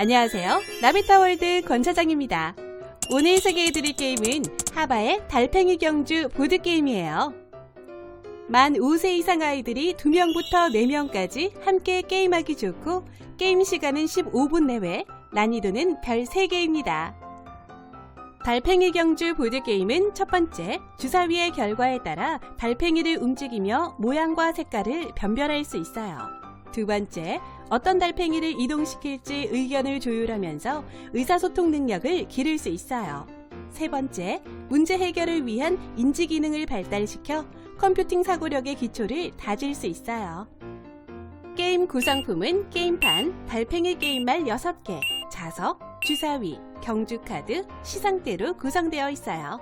안녕하세요. 나비타월드 권 차장입니다. 오늘 소개해드릴 게임은 하바의 달팽이 경주 보드게임이에요. 만 5세 이상 아이들이 2명부터 4명까지 함께 게임하기 좋고 게임 시간은 15분 내외, 난이도는 별 3개입니다. 달팽이 경주 보드게임은 첫 번째, 주사위의 결과에 따라 달팽이를 움직이며 모양과 색깔을 변별할 수 있어요. 두 번째, 어떤 달팽이를 이동시킬지 의견을 조율하면서 의사소통 능력을 기를 수 있어요. 세 번째, 문제 해결을 위한 인지 기능을 발달시켜 컴퓨팅 사고력의 기초를 다질 수 있어요. 게임 구성품은 게임판, 달팽이 게임말 6개, 자석, 주사위, 경주카드, 시상대로 구성되어 있어요.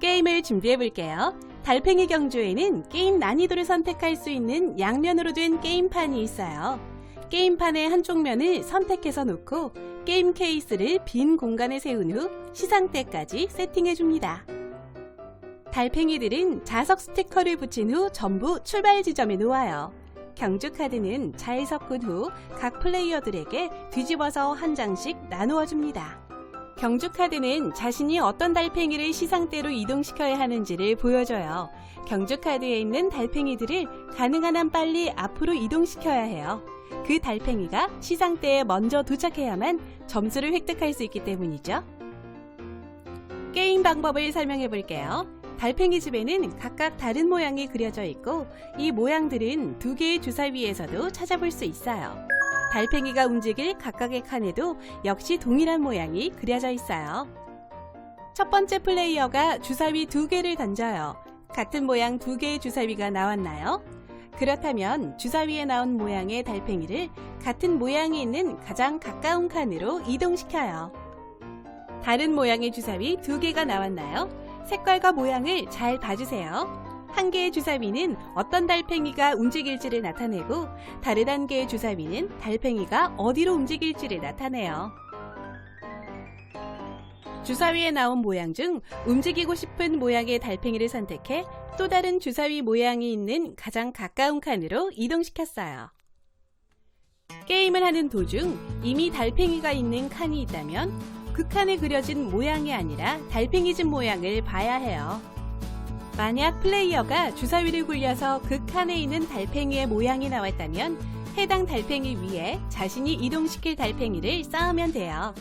게임을 준비해 볼게요. 달팽이 경주에는 게임 난이도를 선택할 수 있는 양면으로 된 게임판이 있어요. 게임판의 한쪽 면을 선택해서 놓고 게임 케이스를 빈 공간에 세운 후 시상대까지 세팅해 줍니다. 달팽이들은 자석 스티커를 붙인 후 전부 출발 지점에 놓아요. 경주 카드는 잘 섞은 후 각 플레이어들에게 뒤집어서 한 장씩 나누어 줍니다. 경주 카드는 자신이 어떤 달팽이를 시상대로 이동시켜야 하는지를 보여줘요. 경주 카드에 있는 달팽이들을 가능한 한 빨리 앞으로 이동시켜야 해요. 그 달팽이가 시상대에 먼저 도착해야만 점수를 획득할 수 있기 때문이죠. 게임 방법을 설명해 볼게요. 달팽이 집에는 각각 다른 모양이 그려져 있고 이 모양들은 두 개의 주사위에서도 찾아볼 수 있어요. 달팽이가 움직일 각각의 칸에도 역시 동일한 모양이 그려져 있어요. 첫 번째 플레이어가 주사위 두 개를 던져요. 같은 모양 두 개의 주사위가 나왔나요? 그렇다면 주사위에 나온 모양의 달팽이를 같은 모양이 있는 가장 가까운 칸으로 이동시켜요. 다른 모양의 주사위 두 개가 나왔나요? 색깔과 모양을 잘 봐주세요. 한 개의 주사위는 어떤 달팽이가 움직일지를 나타내고 다른 한 개의 주사위는 달팽이가 어디로 움직일지를 나타내요. 주사위에 나온 모양 중 움직이고 싶은 모양의 달팽이를 선택해 또 다른 주사위 모양이 있는 가장 가까운 칸으로 이동시켰어요. 게임을 하는 도중 이미 달팽이가 있는 칸이 있다면 그 칸에 그려진 모양이 아니라 달팽이 집 모양을 봐야 해요. 만약 플레이어가 주사위를 굴려서 그 칸에 있는 달팽이의 모양이 나왔다면 해당 달팽이 위에 자신이 이동시킬 달팽이를 쌓으면 돼요.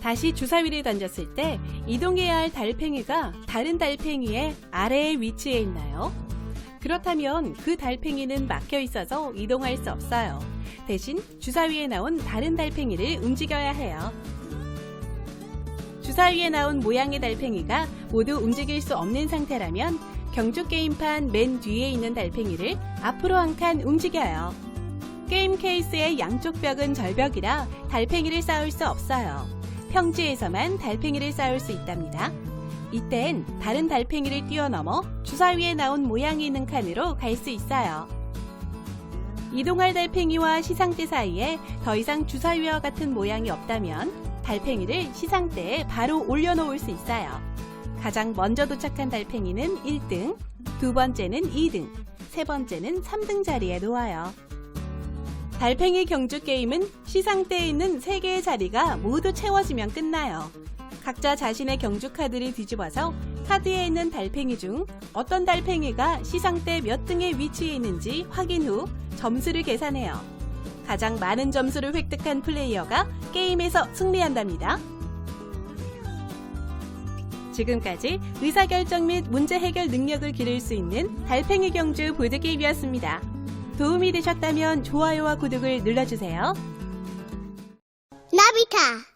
다시 주사위를 던졌을 때 이동해야 할 달팽이가 다른 달팽이의 아래에 위치해 있나요? 그렇다면 그 달팽이는 막혀 있어서 이동할 수 없어요. 대신 주사위에 나온 다른 달팽이를 움직여야 해요. 주사 위에 나온 모양의 달팽이가 모두 움직일 수 없는 상태라면 경주 게임판 맨 뒤에 있는 달팽이를 앞으로 한 칸 움직여요. 게임 케이스의 양쪽 벽은 절벽이라 달팽이를 쌓을 수 없어요. 평지에서만 달팽이를 쌓을 수 있답니다. 이땐 다른 달팽이를 뛰어넘어 주사 위에 나온 모양이 있는 칸으로 갈 수 있어요. 이동할 달팽이와 시상대 사이에 더 이상 주사위와 같은 모양이 없다면 달팽이를 시상대에 바로 올려놓을 수 있어요. 가장 먼저 도착한 달팽이는 1등, 두 번째는 2등, 세 번째는 3등 자리에 놓아요. 달팽이 경주 게임은 시상대에 있는 3개의 자리가 모두 채워지면 끝나요. 각자 자신의 경주 카드를 뒤집어서 카드에 있는 달팽이 중 어떤 달팽이가 시상대 몇 등에 위치해 있는지 확인 후 점수를 계산해요. 가장 많은 점수를 획득한 플레이어가 게임에서 승리한답니다. 지금까지 의사결정 및 문제 해결 능력을 기를 수 있는 달팽이 경주 보드게임이었습니다. 도움이 되셨다면 좋아요와 구독을 눌러주세요. 나비타